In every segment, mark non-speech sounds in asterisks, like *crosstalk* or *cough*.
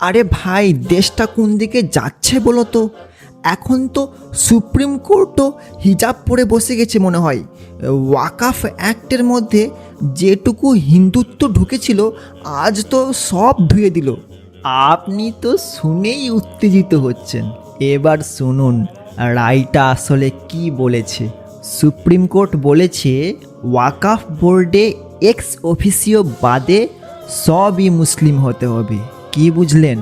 আরে ভাই, দেশটা কোন দিকে যাচ্ছে বলো তো? এখন তো সুপ্রিম কোর্টও হিজাব পরে বসে গেছে মনে হয়। ওয়াকাফ অ্যাক্টের মধ্যে যেটুকু হিন্দুত্ব ঢুকেছিল, আজ তো সব ধুয়ে দিল। আপনি তো শুনেই উত্তেজিত হচ্ছেন। এবার শুনুন, রায়টা আসলে কি বলেছে? সুপ্রিম কোর্ট বলেছে, ওয়াকাফ বোর্ডে এক্স অফিসিও বাদে সবই মুসলিম হতে হবে। কি বুঝলেন?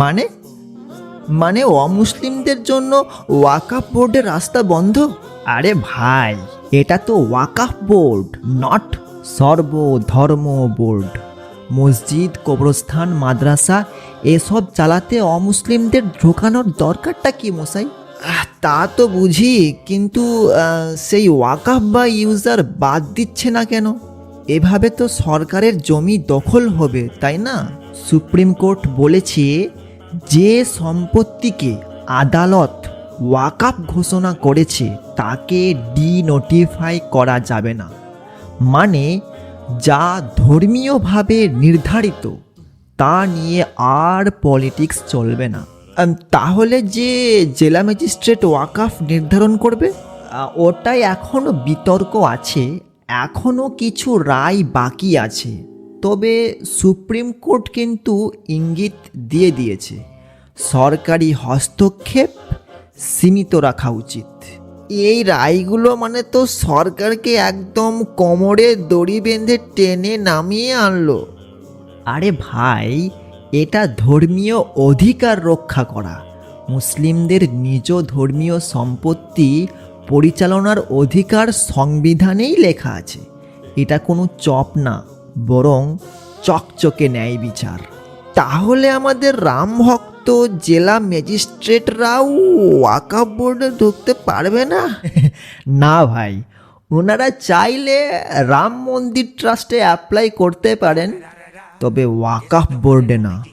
মানে? মানে অমুসলিমদের জন্য ওয়াকাফ বোর্ডের রাস্তা বন্ধ? আরে ভাই, এটা তো ওয়াকাফ বোর্ড নট সর্ব ধর্ম বোর্ড। মসজিদ, কবরস্থান, মাদ্রাসা, এসব চালাতে অমুসলিমদের ঢোকানোর দরকারটা কি মশাই? তা তো বুঝি, কিন্তু সেই ওয়াকাফ বা ইউজার বাদ দিচ্ছে না কেন? এভাবে তো সরকারের জমি দখল হবে, তাই না? সুপ্রিম কোর্ট বলেছে যে সম্পত্তিকে আদালত ওয়াকাফ ঘোষণা করেছে, তাকে ডিনোটিফাই করা যাবে না। মানে যা ধর্মীয়ভাবে নির্ধারিত, তা নিয়ে আর পলিটিক্স চলবে না। তাহলে যে জেলা ম্যাজিস্ট্রেট ওয়াকাফ নির্ধারণ করবে? ওটাই এখনও বিতর্ক আছে এখনও কিছু রায় বাকি আছে। তবে সুপ্রিম কোর্ট কিন্তু ইঙ্গিত দিয়ে দিয়েছে, সরকারি হস্তক্ষেপ সীমিত রাখা উচিত। এই রায়গুলো মানে তো সরকারকে একদম কোমরে দড়ি বেঁধে টেনে নামিয়ে আনলো। আরে ভাই, এটা ধর্মীয় অধিকার রক্ষা করা। মুসলিমদের নিজ ধর্মীয় সম্পত্তি পরিচালনার অধিকার সংবিধানেই লেখা আছে। এটা কোনো চপ না। বরং চকচকে ন্যায় বিচার। তাহলে আমাদের রাম ভক্ত জেলা ম্যাজিস্ট্রেটরাও ওয়াকা বোর্ডে ঢুকতে পারবে না? *laughs* না ভাই ওনারা চাইলে রাম মন্দির ট্রাস্টে অ্যাপ্লাই করতে পারেন। তবে ওয়াকাফ বোর্ডে না।